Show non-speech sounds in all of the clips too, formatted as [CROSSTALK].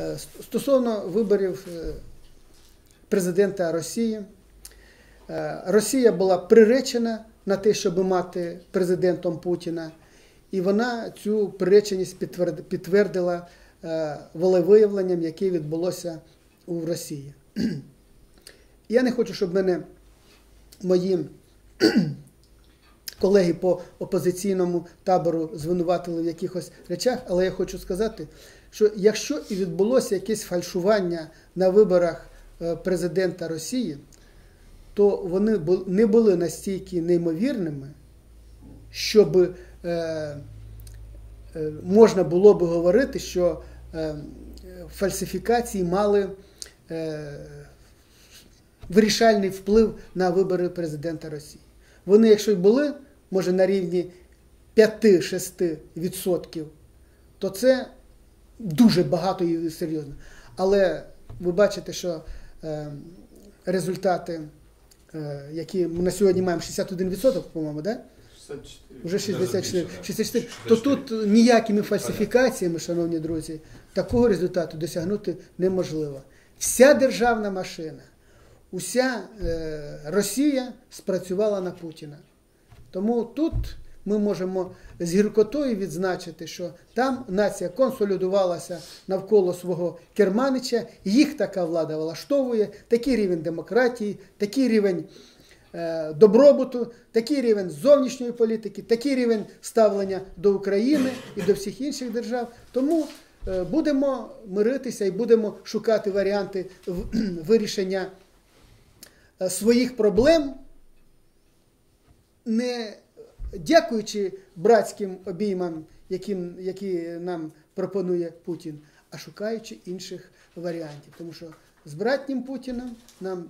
Е, Стосовно виборів е, президента Росії, Е, Росія була приречена на те, щоб мати президентом Путіна, і вона цю приреченість підтвердила волевиявленням, яке відбулося у Росії. [CLEARS THROAT] Я не хочу, щоб мене мої колеги по опозиційному табору звинуватили в якихось речах, але я хочу сказати, що якщо і відбулося якесь фальшування на виборах е, президента Росії, то вони не були настільки неймовірними, щоб е, е, можна було би говорити, що фальсифікації мали вирішальний вплив на вибори президента Росії. Вони, якщо й були, може на рівні 5-6%, то це дуже багато і серйозно. Але ви бачите, що е, результати, е, які ми на сьогодні маємо 61%, по-моєму, да? 64. Вже 64, Даже більше, 64. То тут ніякими фальсифікаціями, шановні друзі, такого результату досягнути неможливо. Вся державна машина, уся е, Росія спрацювала на Путіна. Тому тут ми можемо з гіркотою відзначити, що там нація консолідувалася навколо свого керманича, їх така влада влаштовує, такий рівень демократії, такий рівень е, добробуту, такий рівень зовнішньої політики, такий рівень ставлення до України і до всіх інших держав. Тому е, будемо миритися і будемо шукати варіанти [CLEARS THROAT] вирішення е, своїх проблем, не дякуючи братським обіймам, які, які нам пропонує Путін, а шукаючи інших варіантів. Тому що з братнім Путіним нам е,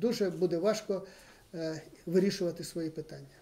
дуже буде важко е, вирішувати свої питання.